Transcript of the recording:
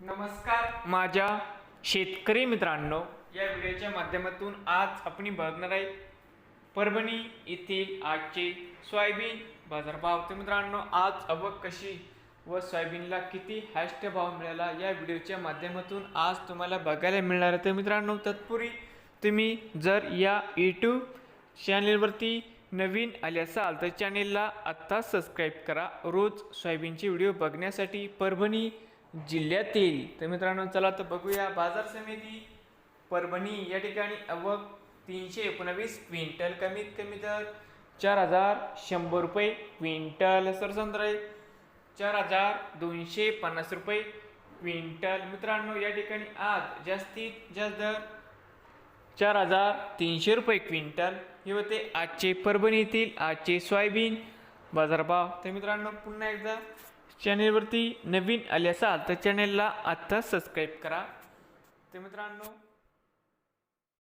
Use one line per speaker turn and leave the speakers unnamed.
नमस्कार. माझ्या शेतकरी मित्रांनो या व्हिडिओच्या माध्यमातून आज आपण बघणार आहे परभणी येथील आजचे सोयाबीन बाजारभाव. तर मित्रांनो आज अवघ कशी व सोयाबीनला किती हायस्ट भाव मिळाला या व्हिडिओच्या माध्यमातून आज तुम्हाला बघायला मिळणार आहे. तर मित्रांनो तत्पूर्वी तुम्ही जर या यूट्यूब चॅनेलवरती नवीन आले असाल तर चॅनेलला आत्ता सबस्क्राईब करा. रोज सोयाबीनचे व्हिडिओ बघण्यासाठी परभणी जिल्ह्यातील तर मित्रांनो चला तर बघूया. बाजार समिती परभणी या ठिकाणी अवक तीनशे एकोणावीस क्विंटल कमीत कमी दर चार हजार शंभर रुपये क्विंटल. सरसंद्र चार हजार दोनशे पन्नास रुपये क्विंटल. मित्रांनो या ठिकाणी आज जास्तीत जास्त दर चार हजार तीनशे रुपये क्विंटल. हे होते आजचे परभणी आजचे सोयाबीन बाजारभाव. तर मित्रांनो पुन्हा एकदा चॅनेलवरती नवीन आले असाल तर चॅनेलला आत्ता सबस्क्राईब करा. तर मित्रांनो